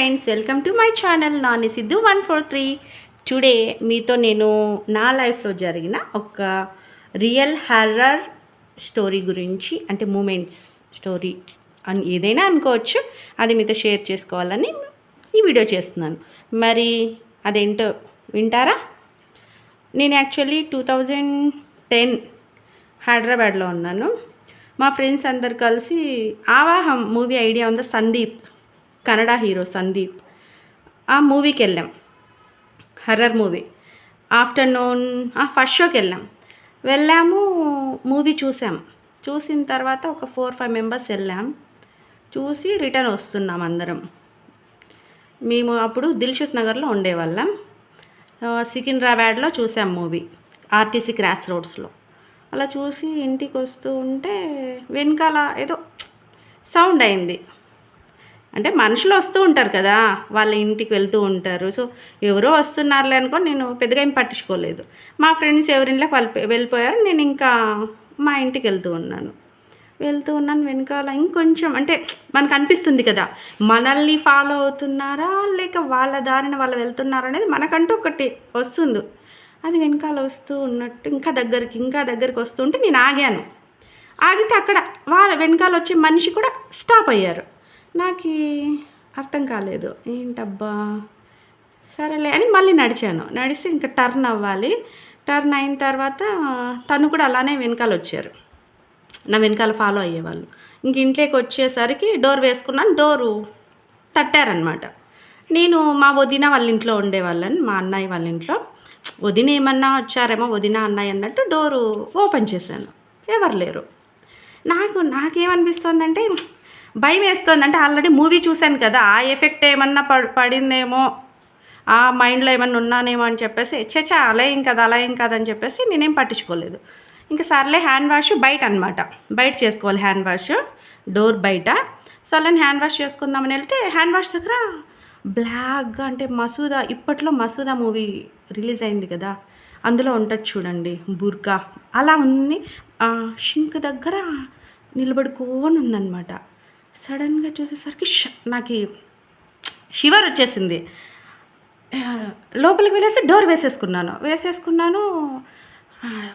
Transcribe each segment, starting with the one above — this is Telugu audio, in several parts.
Friends welcome to my channel Nani Siddhu one four three. Today మీతో నేను నా లైఫ్లో జరిగిన ఒక రియల్ హర్రర్ స్టోరీ గురించి అంటే మూమెంట్స్ స్టోరీ అని ఏదైనా అనుకోవచ్చు అది మీతో షేర్ చేసుకోవాలని ఈ వీడియో చేస్తున్నాను. మరి అదేంటో వింటారా? నేను యాక్చువల్లీ టూ థౌజండ్ టెన్ హైదరాబాద్లో ఉన్నాను. మా ఫ్రెండ్స్ అందరు కలిసి ఆవాహం మూవీ ఐడియా ఉందా? సందీప్. కన్నడ హీరో సందీప్. ఆ మూవీకి వెళ్ళాం. Horror movie. ఆఫ్టర్నూన్ ఫస్ట్ షోకి వెళ్ళాం. వెళ్ళాము మూవీ చూసాం. చూసిన తర్వాత ఒక ఫోర్ ఫైవ్ మెంబర్స్ వెళ్ళాం. చూసి రిటర్న్ వస్తున్నాం అందరం. మేము అప్పుడు దిల్షుత్ నగర్లో ఉండేవాళ్ళం. సికింద్రాబాద్లో చూసాం మూవీ ఆర్టీసీ క్రాస్ రోడ్స్లో. అలా చూసి ఇంటికి వస్తూ ఉంటే వెనకాల ఏదో సౌండ్ అయింది. అంటే మనుషులు వస్తూ ఉంటారు కదా వాళ్ళ ఇంటికి వెళ్తూ ఉంటారు. సో ఎవరో వస్తున్నారులే అనుకో నేను పెద్దగా ఏం పట్టించుకోలేదు. మా ఫ్రెండ్స్ ఎవరింట్లోకి వాళ్ళు వెళ్ళిపోయారు. నేను ఇంకా మా ఇంటికి వెళ్తూ ఉన్నాను. వెళ్తూ ఉన్నాను వెనకాల ఇంకొంచెం అంటే మనకు అనిపిస్తుంది కదా మనల్ని ఫాలో అవుతున్నారా లేక వాళ్ళ దారిన వాళ్ళు వెళ్తున్నారా అనేది మనకంటూ ఒకటి వస్తుంది. అది వెనకాల వస్తూ ఉన్నట్టు ఇంకా దగ్గరికి ఇంకా దగ్గరికి వస్తుంటే నేను ఆగాను. ఆగితే అక్కడ వాళ్ళ వెనకాల వచ్చే మనిషి కూడా స్టాప్ అయ్యారు. నాకు అర్థం కాలేదు. ఏంటబ్బా? సరేలే అని మళ్ళీ నడిచాను. నడిచి ఇంకా టర్న్ అవ్వాలి. టర్న్ అయిన తర్వాత తను కూడా అలానే వెనకాల వచ్చారు. నా వెనకాల ఫాలో అయ్యేవాళ్ళు. ఇంక ఇంట్లోకి వచ్చేసరికి డోర్ వేసుకున్నాను. డోరు తట్టారనమాట నేను మా వదిన వాళ్ళ ఇంట్లో ఉండేవాళ్ళని మా అన్నయ్య వాళ్ళ ఇంట్లో. వదిన ఏమన్నా వచ్చారేమో వదిన అన్నయ్య అన్నట్టు డోరు ఓపెన్ చేశాను. ఎవరు లేరు. నాకు నాకేమనిపిస్తుందంటే భయం వేస్తుంది. అంటే ఆల్రెడీ మూవీ చూశాను కదా ఆ ఎఫెక్ట్ ఏమన్నా ప పడిందేమో ఆ మైండ్లో ఏమన్నా ఉన్నానేమో అని చెప్పేసి చచ్చా అలా ఏం కదా అలా ఏం కాదని చెప్పేసి నేనేం పట్టించుకోలేదు. ఇంకా సర్లే హ్యాండ్ వాష్ బయట అనమాట బయట చేసుకోవాలి హ్యాండ్ వాష్ డోర్ బయట సర్లే హ్యాండ్ వాష్ చేసుకుందామని వెళ్తే హ్యాండ్ వాష్ దగ్గర బ్లాక్గా అంటే మసూదా ఇప్పట్లో మసూదా మూవీ రిలీజ్ అయింది కదా అందులో ఉంటుంది చూడండి బుర్కా. అలా ఉంది షింక్ దగ్గర నిలబడుకోని ఉందన్నమాట. సడన్గా చూసేసరికి ష నాకు షివర్ వచ్చేసింది. లోపలికి వెళ్ళేసి డోర్ వేసేసుకున్నాను. వేసేసుకున్నాను.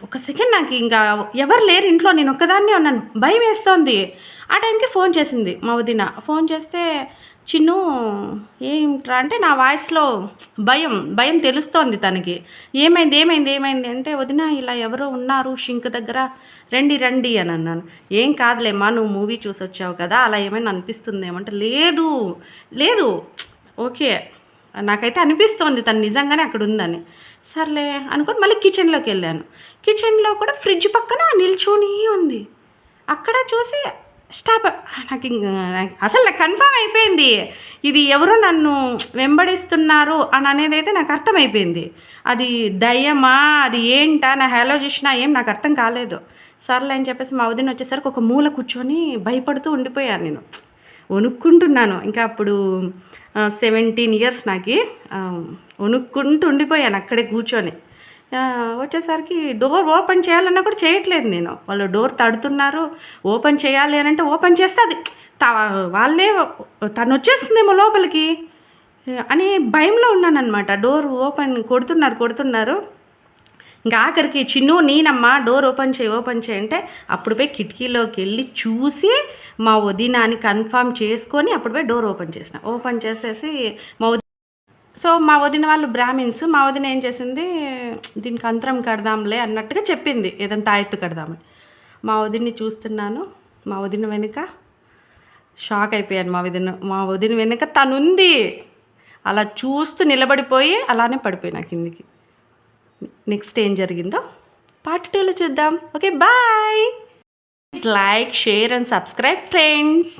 ఒక సెకండ్ నాకు ఇంకా ఎవరు లేరు ఇంట్లో నేను ఒక్కదాన్నే ఉన్నాను. భయం వేస్తోంది. ఆ టైంకి ఫోన్ చేసింది మా వదిన. ఫోన్ చేస్తే చిన్ను ఏమిట్రా? అంటే నా వాయిస్లో భయం భయం తెలుస్తోంది తనకి. ఏమైంది ఏమైంది ఏమైంది? అంటే వదిన ఇలా ఎవరో ఉన్నారు షింక్ దగ్గర. రండి రండి అని అన్నాను. ఏం కాదులేమ్మా నువ్వు మూవీ చూసి వచ్చావు కదా అలా ఏమైనా అనిపిస్తుందేమంటే లేదు లేదు. ఓకే. నాకైతే అనిపిస్తోంది తను నిజంగానే అక్కడ ఉందని. సర్లే అనుకొని మళ్ళీ కిచెన్లోకి వెళ్ళాను. కిచెన్లో కూడా ఫ్రిడ్జ్ పక్కన నిల్చొని ఉంది. అక్కడ చూసి స్టాప్ నాకు అసలు నాకు కన్ఫామ్ అయిపోయింది. ఇది ఎవరో నన్ను వెంబడిస్తున్నారు అని అనేది అయితే నాకు అర్థమైపోయింది. అది దయ్యమా? అది ఏంటా? నా హలో చూసినా ఏం? నాకు అర్థం కాలేదు. సర్లే అని చెప్పేసి మా వదిన వచ్చేసరికి ఒక మూల కూర్చొని భయపడుతూ ఉండిపోయాను నేను. వణుక్కుంటున్నాను. ఇంకా అప్పుడు సెవెంటీన్ ఇయర్స్ నాకు వణుక్కుంటూ ఉండిపోయాను అక్కడే కూర్చొని. వచ్చేసరికి డోర్ ఓపెన్ చేయాలన్నా కూడా చేయట్లేదు నేను. వాళ్ళు డోర్ తడుతున్నారు. ఓపెన్ చేయాలి అని అంటే ఓపెన్ చేస్తే అది త- వాళ్ళే తను వచ్చేస్తుందేమో లోపలికి అని భయంలో ఉన్నానన్నమాట. డోర్ ఓపెన్ కొడుతున్నారు కొడుతున్నారు. ఇంకా ఆఖరికి చిన్ను నేనమ్మా డోర్ ఓపెన్ చేయి ఓపెన్ చేయి అంటే అప్పుడు పోయి కిటికీలోకి వెళ్ళి చూసి మా వదిన అని కన్ఫర్మ్ చేసుకొని అప్పుడు పోయి డోర్ ఓపెన్ చేసిన. ఓపెన్ చేసేసి మా వది సో మా వదిన వాళ్ళు బ్రాహ్మిన్స్. మా వదిన ఏం చేసింది? దీనికి అంతరం కడదాంలే అన్నట్టుగా చెప్పింది. ఏదైనా తాయెత్తు కడదామని. మా వదిన్ని చూస్తున్నాను. మా వదిన వెనుక షాక్ అయిపోయాను. మా వదిన మా వదిన వెనుక తనుంది. అలా చూస్తూ నిలబడిపోయి అలానే పడిపోయినా కిందికి. నెక్స్ట్ ఏం జరిగిందో పార్ట్ టూలో చూద్దాం. Okay bye like share and subscribe friends